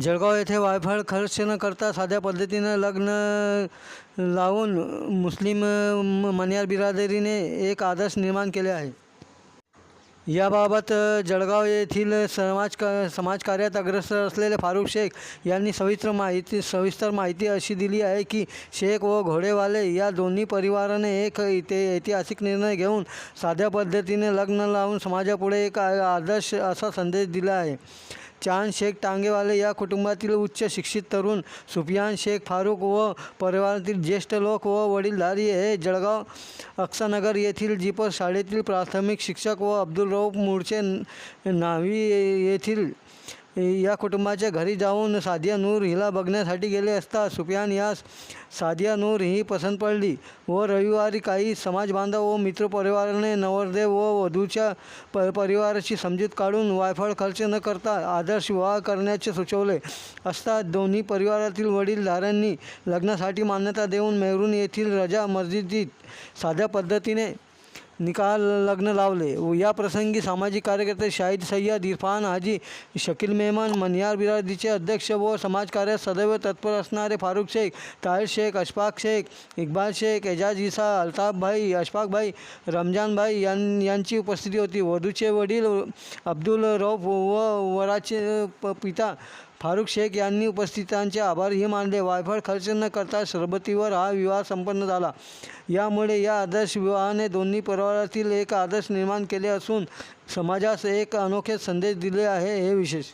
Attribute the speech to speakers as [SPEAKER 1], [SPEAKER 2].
[SPEAKER 1] जळगाव येथे वायफळ खर्च न करता साध्या पद्धतीनं लग्न लावून मुस्लिम म- बिरादरीने एक आदर्श निर्माण केले आहे. याबाबत जळगाव येथील समाज क समाजकार्यात अग्रसर असलेले फारुख शेख यांनी सविस्तर माहिती सविस्तर माहिती अशी दिली आहे की शेख व घोडेवाले या दोन्ही परिवाराने एक इथे ऐतिहासिक निर्णय घेऊन साध्या पद्धतीने लग्न लावून समाजापुढे एक आदर्श असा संदेश दिला आहे. चांद शेख टांगेवाले या कुटुंबातील उच्च शिक्षित तरुण सुफियान शेख फारूक व परिवारातील ज्येष्ठ लोक व वडीलधारी हे जळगाव अक्सानगर येथील जिपर शाळेतील प्राथमिक शिक्षक व अब्दुल रऊफ मूळचे नावी येथील या कुटुंबाच्या घरी जाऊन सादिया नूर हिला बघण्यासाठी गेले असता सुफियान यास सादिया नूर ही पसंत पडली व रविवारी काही समाजबांधव व मित्रपरिवाराने नवरदेव व वधूच्या प परिवाराची समजूत काढून वायफळ खर्च न करता आदर्श विवाह करण्याचे सुचवले असता दोन्ही परिवारातील वडीलधाऱ्यांनी लग्नासाठी मान्यता देऊन मेहरून येथील रजा मस्जिदीत साध्या पद्धतीने निकाल लग्न लावले. व या प्रसंगी सामाजिक कार्यकर्ते शाहिद सय्यद इरफान हाजी शकील मेहमान मनियार बिरादीचे अध्यक्ष व समाजकार्यात सदैव तत्पर असणारे फारुख शेख ताहिर शेख अशफाक शेख इक्बाल शेख एजाज इसा अल्ताफभाई अशफाकभाई रमजानभाई यां यांची उपस्थिती होती. वधूचे वडील अब्दुल रौफ व वराचे पिता फारुख शेख यांनी उपस्थितांचे आभारही मानले. वायफळ खर्च न करता सरबतीवर हा विवाह संपन्न झाला. यामुळे या आदर्श विवाहाने दोन्ही परिवारातील एक आदर्श निर्माण केले असून समाजास एक अनोखे संदेश दिले आहे हे विशेष.